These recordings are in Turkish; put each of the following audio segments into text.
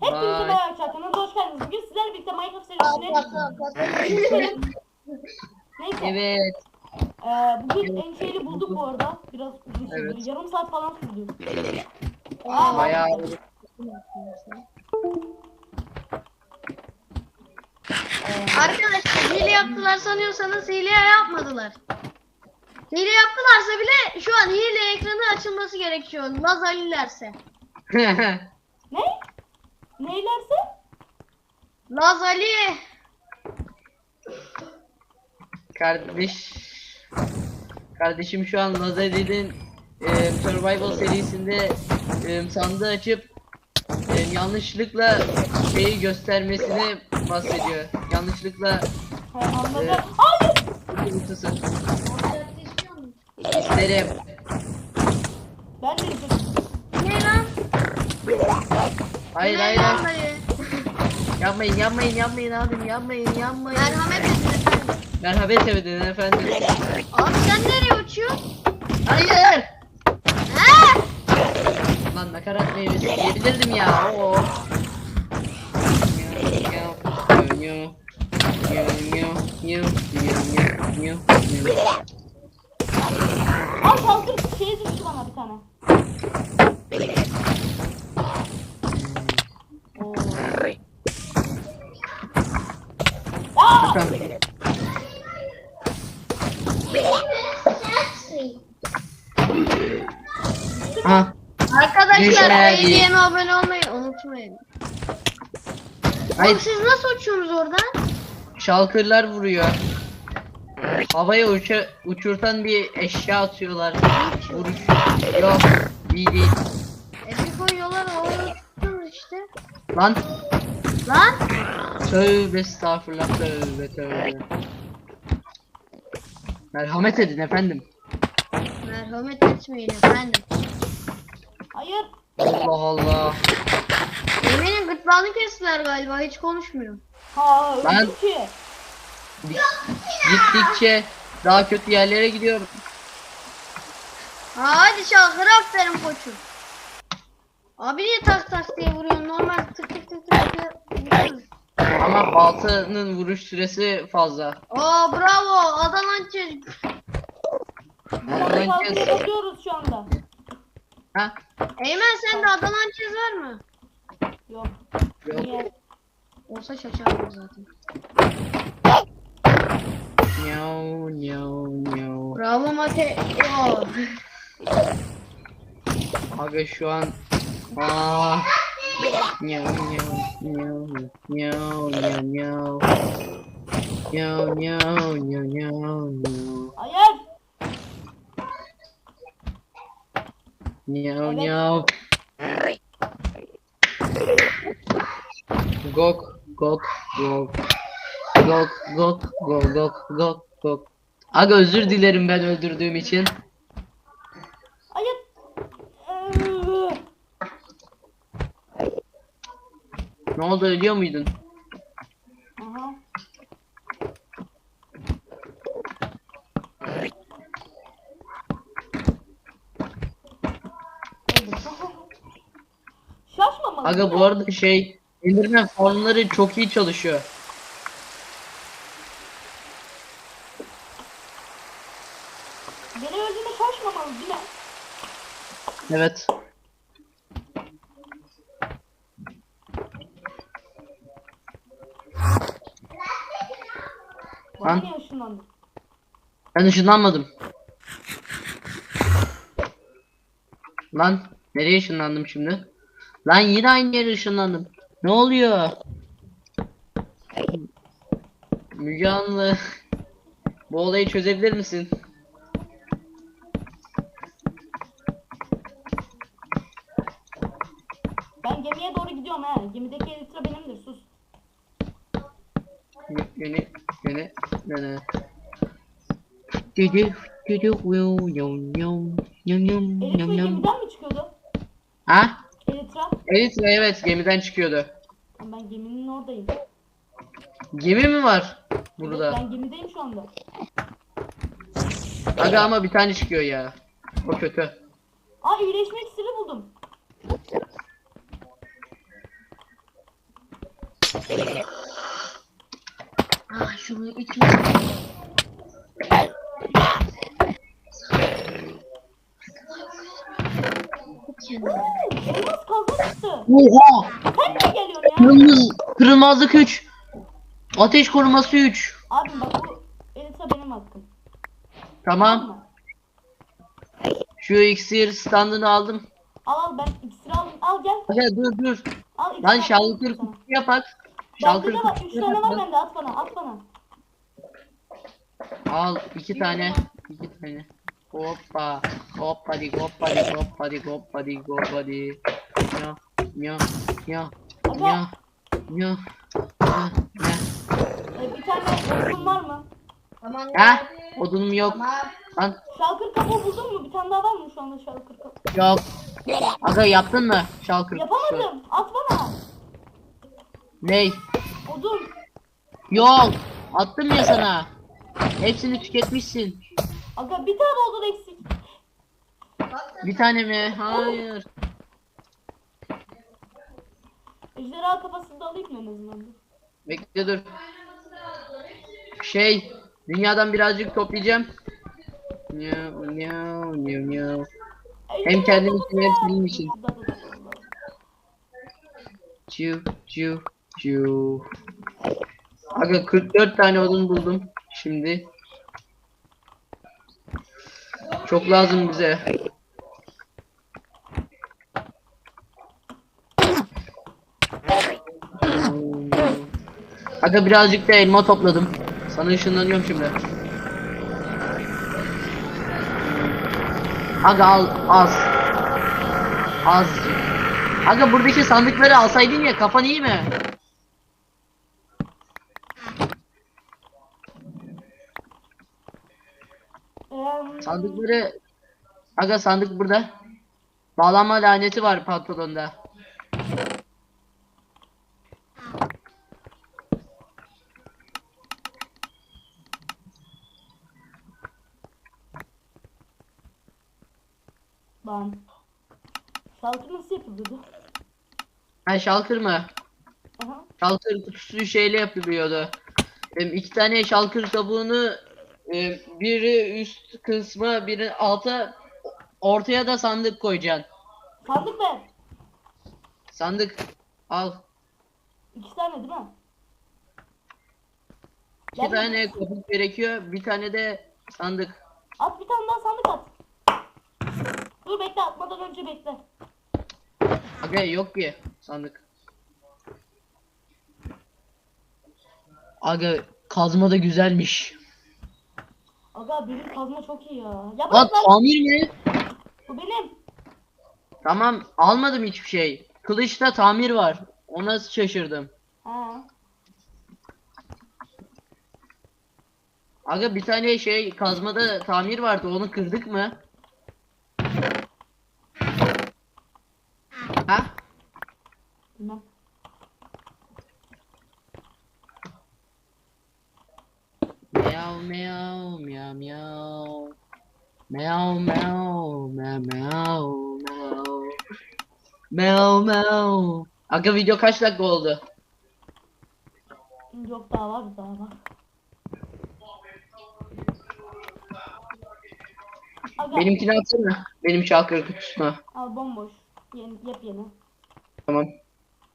Hepinize Bye. merhaba arkadaşlar. Hoş geldiniz. Bugün sizlerle birlikte Minecraft serisine. Neyse. Evet. Ee, bugün en şeyli bulduk bu arada. Biraz uzun sürdü. Evet. Yarım saat falan sürdü. Aa, Bayağı Arkadaşlar hile yaptılar sanıyorsanız hile yapmadılar. Hile yaptılarsa bile şu an hile ekranı açılması gerekiyor. Lazalilerse. Ne? Neylerse? Lazali. Kardeş Kardeşim şu an Lazeri'nin e, Survival serisinde e, sandığı açıp e, yanlışlıkla şeyi göstermesini bahsediyor. Yanlışlıkla anladım. Evet. Hayır. kutusu. İsterim. Ben de yapayım. Ne lan? Hayır hayır. hayır. Yapmayın yapmayın yapmayın abim yapmayın yapmayın. Merhamet edin efendim. Merhamet edin efendim. Abi sen nereye uçuyorsun? Hayır. He? Lan nakarat meyvesi diyebilirdim ya. Oo. Al kalkır şey düştü bana bir tane. Oo. Aa! Ha, Arkadaşlar beğenmeyi abone olmayı unutmayın. hayır Oğlum siz nasıl uçuyorsunuz oradan? şalkırlar vuruyor. Havaya uça, uçurtan bir eşya atıyorlar. Vuruş. Yok. iyi değil. E bir koyuyorlar oraya tutuyoruz işte. Lan Lan. tövbe estağfurullah tövbe tövbe. Merhamet edin efendim. Merhamet etmeyin efendim. Hayır. Allah Allah. Eminim gırtlağını kestiler galiba hiç konuşmuyor. Ha Ben- ki. Gittikçe daha kötü yerlere gidiyorum. Ha, hadi şalkırı aferin koçum. Abi niye tak tak diye vuruyorsun? Normal tık tık tık tık diye vuruyorsun. Ama baltanın vuruş süresi fazla. Oo bravo Adana çocuk. Baltanın Kalkıya kes- bakıyoruz şu anda. Ha? Eymen sende Adana çiz var mı? Yok. Yok. Olsa şaşardım zaten. Miau miau miau. Bravo Mate. Oo. Aga şu an Aa. Miau miau miau miau miau miau. Miau miau miau miau miau. Hayır. Miau Evet. miau. Gok gok gok. Gok gok gok gok gok gok. Aga özür dilerim ben öldürdüğüm için. Ne oldu ölüyor muydun? Aha. Şaşmamalı. Aga bu arada şey Enderman formları çok iyi çalışıyor. Beni öldüğüne şaşmamalı değil mi? Evet. Bana Lan. niye ışınlandı? Ben ışınlanmadım. Lan nereye ışınlandım şimdi? Lan yine aynı yere ışınlandım. Ne oluyor? Müge Anlı. Bu olayı çözebilir misin? Ben gemiye doğru gidiyorum he. Gemideki elitra benimdir sus. Yeni yeni yeni. Düdü düdü yum yum yum yum yum Elitra yum yum. gemiden mi çıkıyordu? Ha? Elitra. Evet evet gemiden çıkıyordu. Ben geminin oradayım. Gemi mi var Evet, burada? ben gemideyim şu anda. Aga ama bir tane çıkıyor ya. O kötü. Aa iyileşme iksiri buldum. Ah şunu iki. Elmas kazma çıktı. Oha! Sen mi geliyorsun ya? Kırmızı, kırmızılık 3. Ateş koruması 3. Abim bak bu Elisa benim hakkım. Tamam. Şu iksir standını aldım. Al al ben iksiri aldım. Al gel. Hadi dur dur. Al iksiri Lan sana. kutusu yapak. Bende Şalkır de var. Üç kutusu tane var yapak. bende. At bana. At bana. Al iki tane. iki tane. Hoppa. Hoppa di hoppa di hoppa di hoppa di hoppa di. Ya ya ya Aga ya ya ya ya. e, bir tane odun var mı? Tamam. Ha? Odunum yok. Lan Şalkır kabuğu buldun mu? Bir tane daha var mı şu anda şalkır kabuğu? yok. Aga yaptın mı şalkır? Yapamadım. At bana. Ney? Odun. Yok. Attım ya sana. Hepsini tüketmişsin. Aga bir tane odun eksik. Bir tane mi? Hayır. Ejderha kafasını da alayım mı en azından? Bekle dur. Şey, dünyadan birazcık toplayacağım. Miau, miau, miau, miau. Hem kendim için hem senin için. Ciu, ciu, ciu. Aga 44 tane odun buldum şimdi. Çok lazım bize. Aga birazcık da elma topladım. Sana ışınlanıyorum şimdi. Aga al az. Azıcık. Aga buradaki sandıkları alsaydın ya kafan iyi mi? Sandıkları Aga sandık burada. Bağlanma laneti var pantolonda. Lan. Şalkır nasıl yapılıyordu? Ha şalkır mı? Aha. Şalkır kutusu şeyle yapılıyordu. Em, iki tane şalkır kabuğunu e, biri üst kısma biri alta ortaya da sandık koyacaksın. Sandık ver. Sandık al. İki tane değil mi? İki Gel. tane kabuk gerekiyor. Bir tane de sandık. At bir tane daha sandık at. Dur bekle atmadan önce bekle. Aga yok ki sandık. Aga kazma da güzelmiş. Aga benim kazma çok iyi ya. Ya bırak lan. tamir mi? Bu benim. Tamam almadım hiçbir şey. Kılıçta tamir var. Ona şaşırdım. Ha. Aga bir tane şey kazmada tamir vardı onu kırdık mı? Ha? Bilmem. Meow meow meow meow. Meow meow meow meow. Aga video kaç dakika oldu? Yok daha var daha var. Aga Benimkini atsana. Benim şalkır kutusuna. al bomboş. Yeni, yepyeni. Tamam.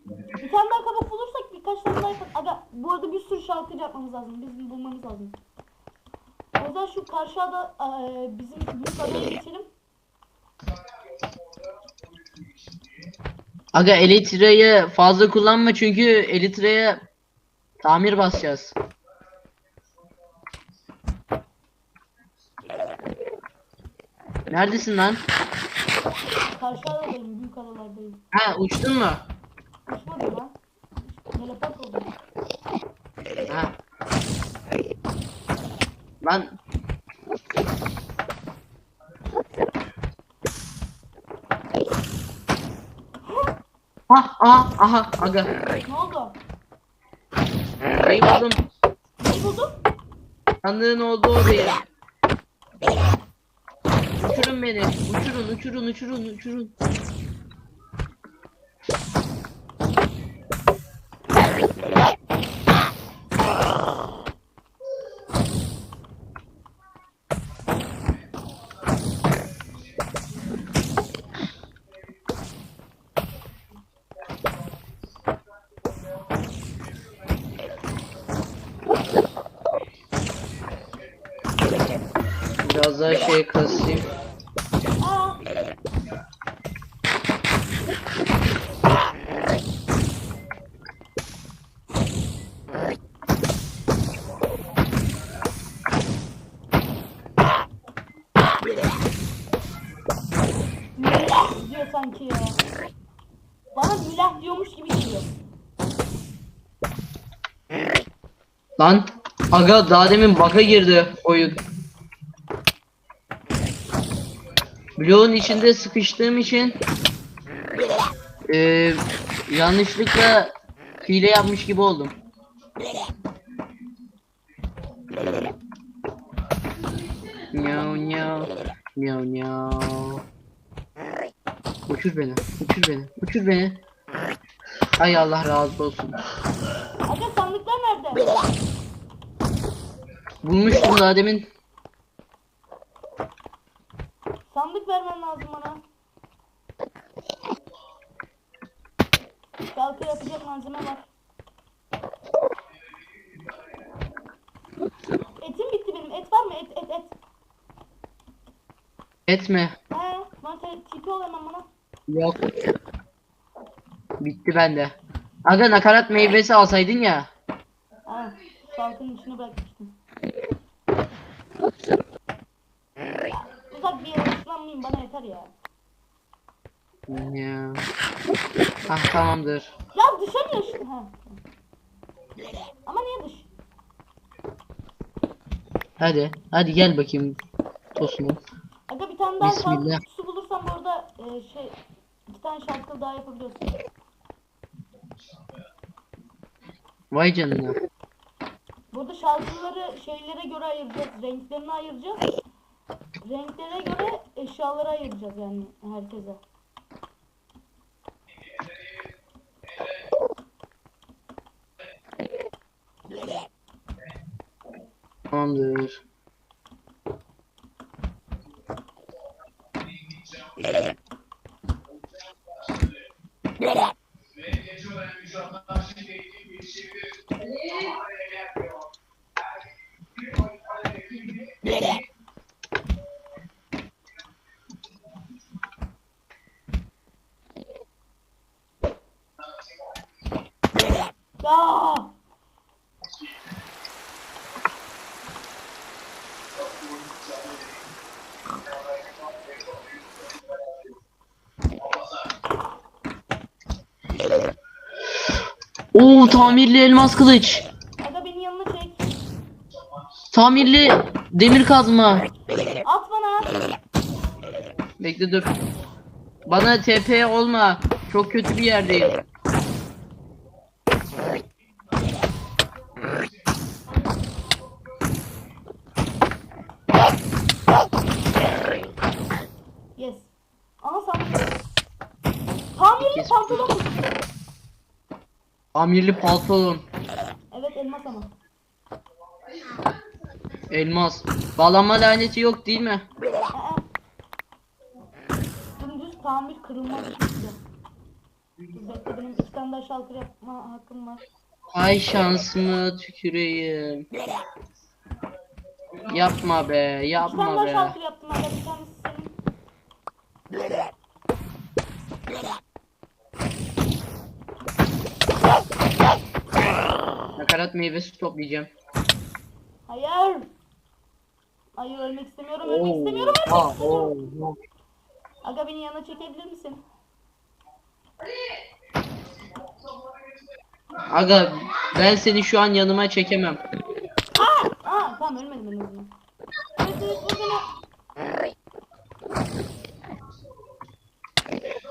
Bir tane daha kabuk bulursak birkaç tane daha yaparız. Aga bu arada bir sürü şalkır yapmamız lazım. Bizim bulmamız lazım. O yüzden şu karşıda eee bizim büyük adaya geçelim. Aga Elytra'yı fazla kullanma çünkü Elytra'ya tamir basacağız. Neredesin lan? Karşı adadayım, büyük adalardayım. Ha uçtun mu? Uçmadım lan. Teleport oldum. Ha. Lan Ah ah aha aga. Ne oldu? Şeyi buldum. Ne buldun? Sandığın olduğu odayı. Uçurun beni. Uçurun uçurun uçurun uçurun. Biraz daha şey kasayım. Aa. Milah diyor sanki ya. Bana milah diyormuş gibi geliyor. Lan aga daha demin bug'a girdi oyun. Bloğun içinde sıkıştığım için eee yanlışlıkla hile yapmış gibi oldum. Miau miau miau miau. Uçur beni, uçur beni, uçur beni. Ay Allah razı olsun. Aga sandıklar nerede? Bulmuştum daha demin. Sandık vermen lazım bana. Şalkı yapacak malzeme var. Etim bitti benim. Et var mı? Et et et. Etme. He, bana te- tipi ol hemen bana. Yok. Bitti bende. Aga nakarat meyvesi alsaydın ya. Ha, şalkının içine bırakmıştım. Ya, uzak bir yere ıslanmayayım bana yeter ya. Ya. Ah tamamdır. Ya düşemiyor işte. Ha. Ama niye düş? Hadi. Hadi gel bakayım. Tosunum. Aga bir tane daha Bismillah. kutusu bulursam bu arada e, şey iki tane şalkı daha yapabiliyorsun. Vay canına. Burada şalkıları şeylere göre ayıracağız. Renklerini ayıracağız. Renklere göre eşyaları ayıracağız yani herkese. Tamamdır. Ya! Oo tamirli elmas kılıç. Aga beni yanına çek. Tamirli demir kazma. At bana. Bekle dur. Bana TP olma. Çok kötü bir yerdeyim. Yes. Ama sandık. Tamirli pantolon. Tamirli pantolon. Evet elmas ama. Elmas. Bağlanma laneti yok değil mi? Aa. Dümdüz tamir kırılmaz işte. Bekle benim iki tane daha şalkır yapma hakkım var. Ay şansıma tüküreyim. Yapma be, İki tane yapma daha be. şalkır yaptım hala bir tanesi senin. Nakarat meyvesi toplayacağım. Hayır. Hayır ölmek istemiyorum ölmek istemiyorum ölmek ha, istemiyorum. oo. Aga beni yanına çekebilir misin? Aga ben seni şu an yanıma çekemem. Aa! Aa tamam ölmedim en azından. Evet evet vur beni.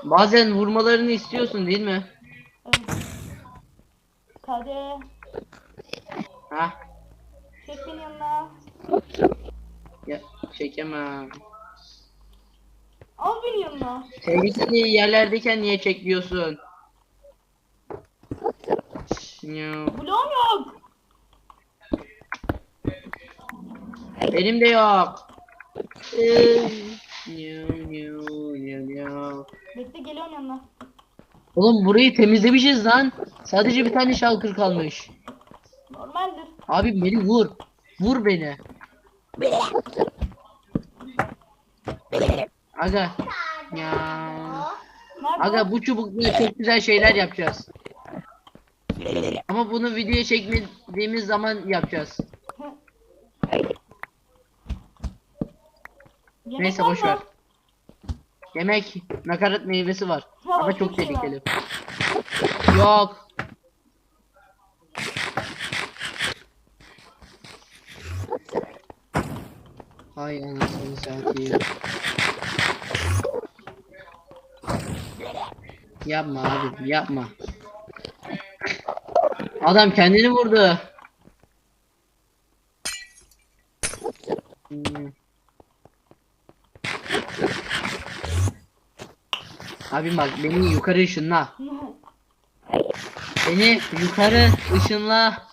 Bazen vurmalarını istiyorsun değil mi? Evet. Kade. Ha? Çek beni yanına. Ya, çekemem. Al beni yanına. Tehlikeli yerlerdeyken niye çekmiyorsun? Ya, Bloğum yok. benim de yok. Ya, ya, ya, ya. Bekle geliyorum yanına. Oğlum burayı temizlemişiz lan. Sadece bir tane şalkır kalmış. Abi beni vur. Vur beni. Aga. Ya. Aga bu çubukla çok güzel şeyler yapacağız. Ama bunu videoya çekmediğimiz zaman yapacağız. Yemek Neyse boş ver. Yemek nakarat meyvesi var. Ama çok tehlikeli. Yok. Hay anasını satayım. Yapma abi yapma. Adam kendini vurdu. Hmm. Abi bak beni yukarı ışınla. Beni yukarı ışınla.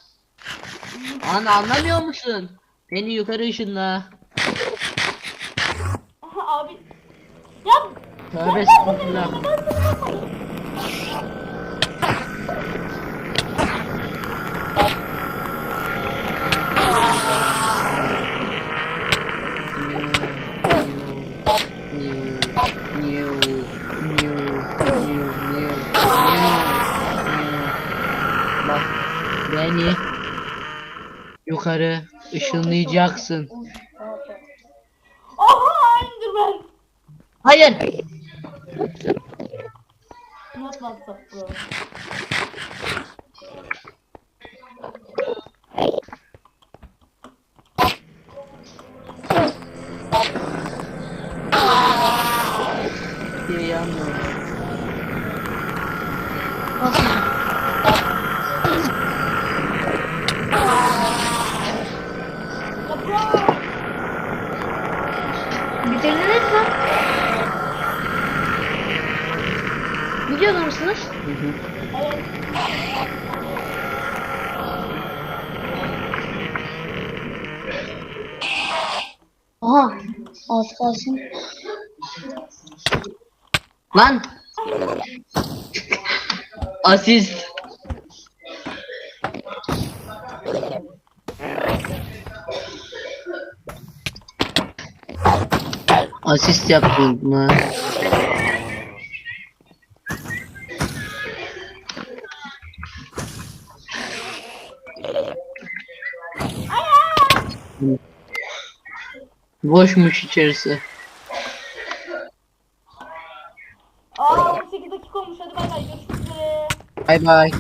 An anlamıyor musun? Beni yukarı ışınla. Aha, abi. Ya Tövbe estağfurullah. beni yukarı ışınlayacaksın. Aha Enderman. Hayır. Bir yanmıyor. Ya bro. Bitirdiniz mi? Videoda mısınız? Hı. Az kalsın. Lan. Asist. Asist yaptın mı? Boşmuş içerisi. Aa 18